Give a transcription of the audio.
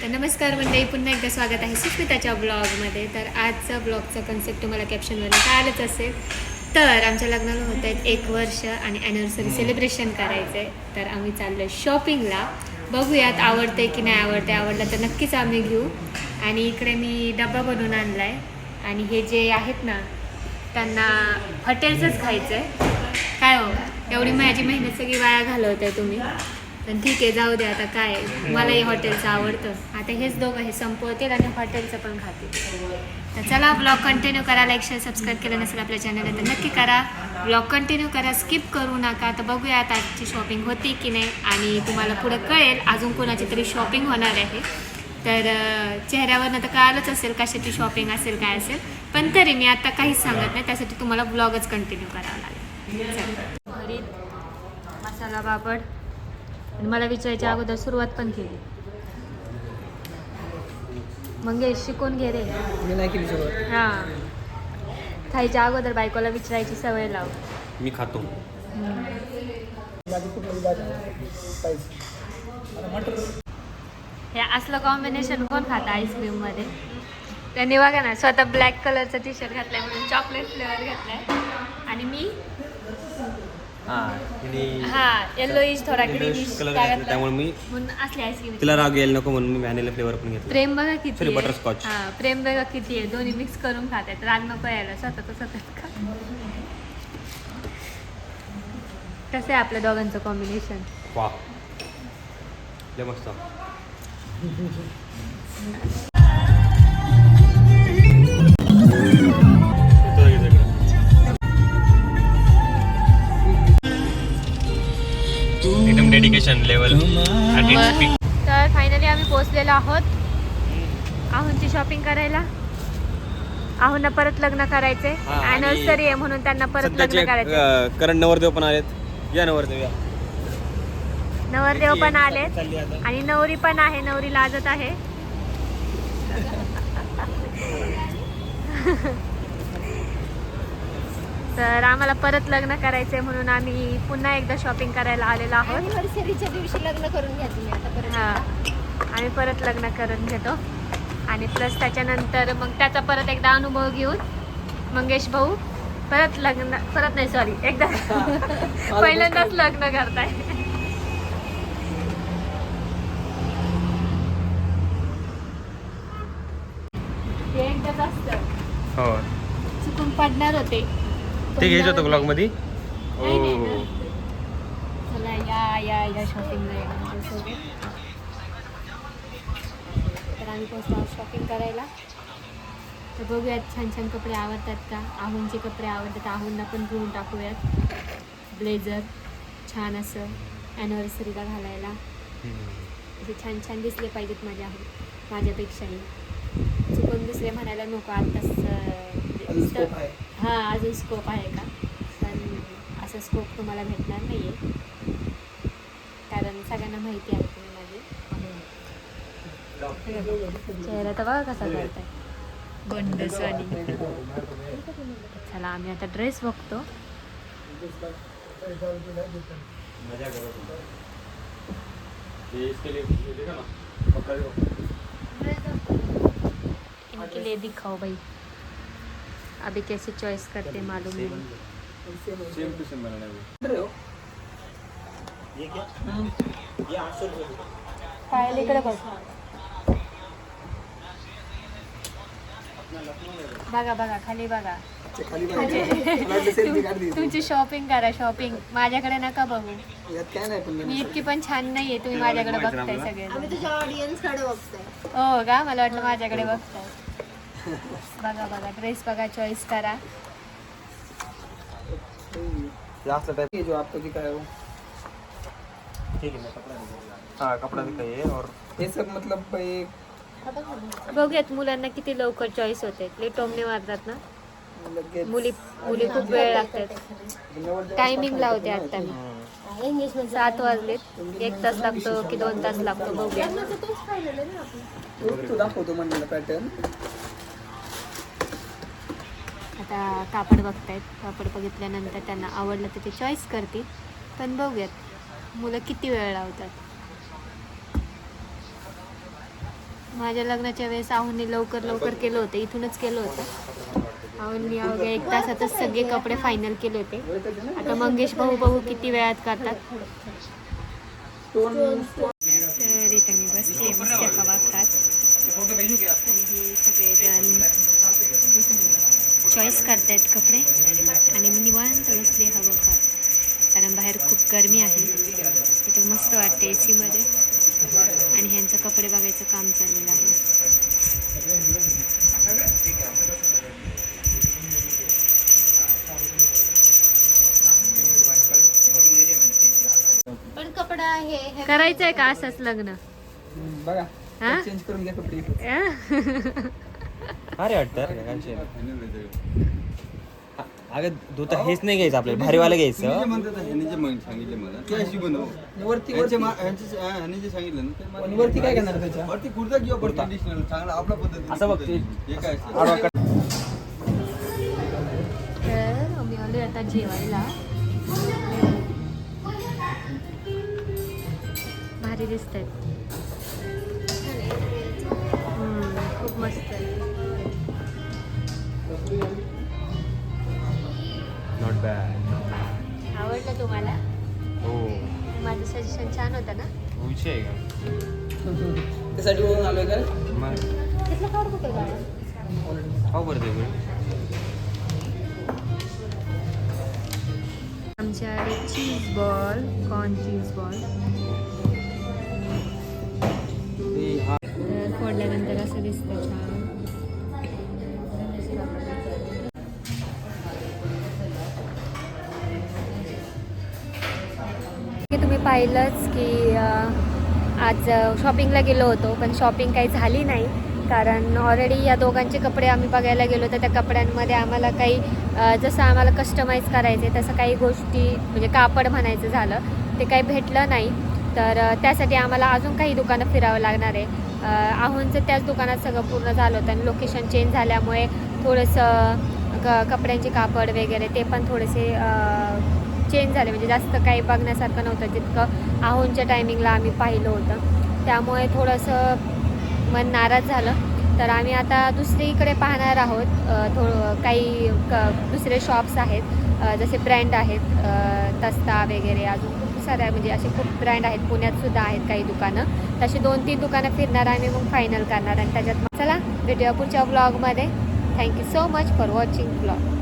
तर नमस्कार मंडळी पुन्हा एकदा स्वागत आहे सुष्मिताच्या ब्लॉगमध्ये. तर आजचा ब्लॉगचा कन्सेप्ट तुम्हाला कॅप्शनमध्ये कळालंच असेल. तर आमच्या लग्नाला होत आहेत एक वर्ष आणि ॲनिव्हर्सरी सेलिब्रेशन करायचं आहे तर आम्ही चाललो शॉपिंगला बघूयात आवडते की नाही आवडते आवडलं तर नक्कीच आम्ही घेऊ. आणि इकडे मी डबा बनवून आणला आहे आणि हे जे आहेत ना त्यांना हॉटेलचंच खायचं आहे काय हो? एवढी माझी मेहनत सगळी वाया घालवताय तुम्ही. पण ठीक आहे जाऊ दे आता काय मला हे हॉटेलचं आवडतं. आता हेच दोघं हे संपवतील आणि हॉटेलचं पण खातील. तर चला ब्लॉग कंटिन्यू करा लाईक शेअर सबस्क्राईब केलं नसेल आपल्या चॅनलला तर नक्की करा. ब्लॉग कंटिन्यू करा स्किप करू नका. तर बघूया आता आजची शॉपिंग होती की नाही आणि तुम्हाला पुढं कळेल अजून कोणाची तरी शॉपिंग होणार आहे. तर चेहऱ्यावरनं तर कळालंच असेल कशाची शॉपिंग असेल काय असेल. पण तरी मी आता काहीच सांगत नाही. त्यासाठी तुम्हाला ब्लॉगच कंटिन्यू करावा लागेल. चला. मसाला बाबड आणि मला विचारायच्या अगोदर सुरुवात पण केली. मंगेश शिकून घे रे. मी नाही केली सुरुवात. हां. खायच्या अगोदर बायकोला विचारायची सवय लाव. मी खातो. माझी कुठली भाजी स्पाइसी आणि मटर हे असलं कॉम्बिनेशन कोण खातं आईस्क्रीममध्ये त्यांनी बघा ना स्वतः ब्लॅक कलरचा टी शर्ट घातलाय म्हणून चॉकलेट फ्लेवर घातलाय. आणि मी? हा. येल्लो इज थोडा ग्रीनिश त्यामुळे मी असले आईस्क्रीम तिला राग यायला नको म्हणून मी व्हॅनिला फ्लेवर पण घेतला. प्रेम बघा किती आहे. हा प्रेम बघा किती आहे. दोन्ही मिक्स करून खात आहेत राग नको यायला. स्वतःच स्वतःच खा. कसं आहे आपल्या दोघांचं कॉम्बिनेशन वा लय मस्त. लेवल तर फायनली आम्ही पोहोचलेलो आहोत. आहूनची शॉपिंग करायला. आहूनना परत लग्न करायचंय. आणि अॅनिव्हर्सरी आहे म्हणून त्यांना परत लग्न करायचंय. करण नवरदेव पण आलेत. या नवरदेव या. नवरदेव पण आलेत. आणि नवरी पण आहे नवरी लाजत आहे. तर आम्हाला परत लग्न करायचंय म्हणून आम्ही पुन्हा एकदा शॉपिंग करायला आलेलो आहोत. अॅनिव्हर्सरीच्या दिवशी लग्न करून आता परत. हा. आम्ही परत लग्न करून घेतो. आणि प्लस त्याच्यानंतर मग त्याचा परत एकदा अनुभव घेऊन मंगेश भाऊ परत लग्न परत नाही सॉरी एकदा. पहिल्यांदाच लग्न करताय. हे एकदाच असतं. हो चुकून पडणार होते. ते घ्यायचं होतं ब्लॉगमध्ये हो. चला या या या शॉपिंगला या. आमच्यासोबत. तर आम्ही पोचलो आहोत शॉपिंग करायला. तर बघूयात छान छान कपडे आवडतात का? आहूनचे कपडे आवडतात. आहूनला पण घेऊन टाकूयात. ब्लेझर छान असं ॲनिव्हर्सरीला घालायला. असे छान छान दिसले पाहिजेत माझ्या माझ्यापेक्षाही. चुकून दुसरे म्हणायला नको आत्ताच हां अजून स्कोप आहे का? पण असा स्कोप तुम्हाला भेटणार नाही आहे कारण सगळ्यांना माहिती आहे तुम्ही माझी. चेहरा तर बघा कसा करताय. बंडसवानी चला आम्ही आता ड्रेस बघतो. इनके लिए दिखाओ भाई. अभी कैसे चॉइस करते मालूम नहीं। सेम टू सेम बनाना. पायल इकडे बघ बघा बघा खाली बघा. तुमची शॉपिंग करा शॉपिंग माझ्याकडे नका बघू. यात काय नाही पण मी इतकी पण छान नाहीये तुम्ही माझ्याकडे बघताय सगळे हो का? मला वाटलं माझ्याकडे बघताय. बघा बघा ड्रेस बघा चॉईस करा. जास्त टाइप ये जो आपका दिखा है वो। ठीक है मैं कपड़ा दिखाऊंगा हाँ कपड़ा दिखाइए और ये सब मतलब एक बघूयात मुलांना किती लवकर चॉईस होते. लई टोमणे मारतात ना. मुली मुली खूप वेळ लागतात. टायमिंग लावते आता. मी सात वाजलेत एक तास लागतो की दोन तास लागतो बघूया. तो दाखवतो म्हणलेला पॅटर्न आता कापड बघतायत. कापड बघितल्यानंतर त्यांना आवडलं तर ते चॉईस करतील. पण बघूयात. मुलं किती वेळ लावतात? माझ्या लग्नाच्या वेळेस आहुनी लवकर लवकर केलं होतं. इथूनच केलं होतं. आहुनी अवघ्या एक तासातच सगळे कपडे फायनल केले होते. आता मंगेश भाऊ भाऊ किती वेळात करतात? रिटर्न मी बसली मस्त हवा खात. सगळेजण चॉईस करतायत कपडे. आणि मी निवांत बसली हवं खात कारण बाहेर खूप गरमी आहे. इथं मस्त वाटते ए सीमध्ये आणि ह्यांचं कपडे बघायचं काम चाललेलं आहे. पण कपडा आहे हे करायचंय का असंच लग्न? बघा हा? चेंज करून घ्या कपडे. अरे वाटतं. हा, अगं धोतर हेच नाही घ्यायचं आपल्याला. भारीवाला घ्यायचं. सांगितले मला. ते अशी बनव वरती ह्यांचे वरती. मा- ह्यांचे- हा, ह्यांनी जे सांगितलं ना ते मला- आणि वरती काय त्याच्या? वरती कुर्ता किंवा कुर्ता. ट्रेडिशनल चांगला आपल्या पद्धतीने असं बघ कुर्ता ते- हे काय असतं? आडवा कट- तर आम्ही आलो आता जेवायला. भारी दिसत आहेत खूप मस्त आहे. नॉट बॅड आवडलं तुम्हाला? हो. माझं सजेशन छान होतं ना? विषय आहे का? त्यासाठी वरून आलोय का? मग. तिथलं कार्ड कुठे गाडी खाऊ बरं ते आमच्याकडे cheese ball corn cheese ball फोडल्यानंतर असं दिसतं छान. तुम्ही पाहिलंच की आज शॉपिंगला गेलो होतो पण शॉपिंग काही झाली नाही. कारण ऑलरेडी या दोघांचे कपडे आम्ही बघायला गेलो तर त्या कपड्यांमध्ये आम्हाला काही जसं आम्हाला कस्टमाइज करायचे तसं काही गोष्टी म्हणजे कापड म्हणायचं झालं ते काही भेटलं नाही. तर त्यासाठी आम्हाला अजून काही दुकानं फिरावं लागणार आहे. आहोंचं त्याच दुकानात सगळं पूर्ण झालं होतं आणि लोकेशन चेंज झाल्यामुळे थोडंसं क कपड्यांचे कापड वगैरे ते पण थोडेसे चेंज झाले. म्हणजे जास्त काही बघण्यासारखं नव्हतं. जितकं आहोंच्या टायमिंगला आम्ही पाहिलं होतं. त्यामुळे थोडंसं मन नाराज झालं. तर आम्ही आता दुसरीकडे पाहणार आहोत. थो थोडं काही क दुसरे शॉप्स आहेत. जसे ब्रँड आहेत. तस्ता वगैरे अजून खूप साऱ्या म्हणजे असे खूप ब्रँड आहेत. पुण्यात सुद्धा आहेत काही दुकानं. तसे दोन तीन दुकानं फिरणार आम्ही मग फायनल करणार. आणि त्याच्यात चला भेटूया पुढच्या ब्लॉगमध्ये thank you so much for watching blog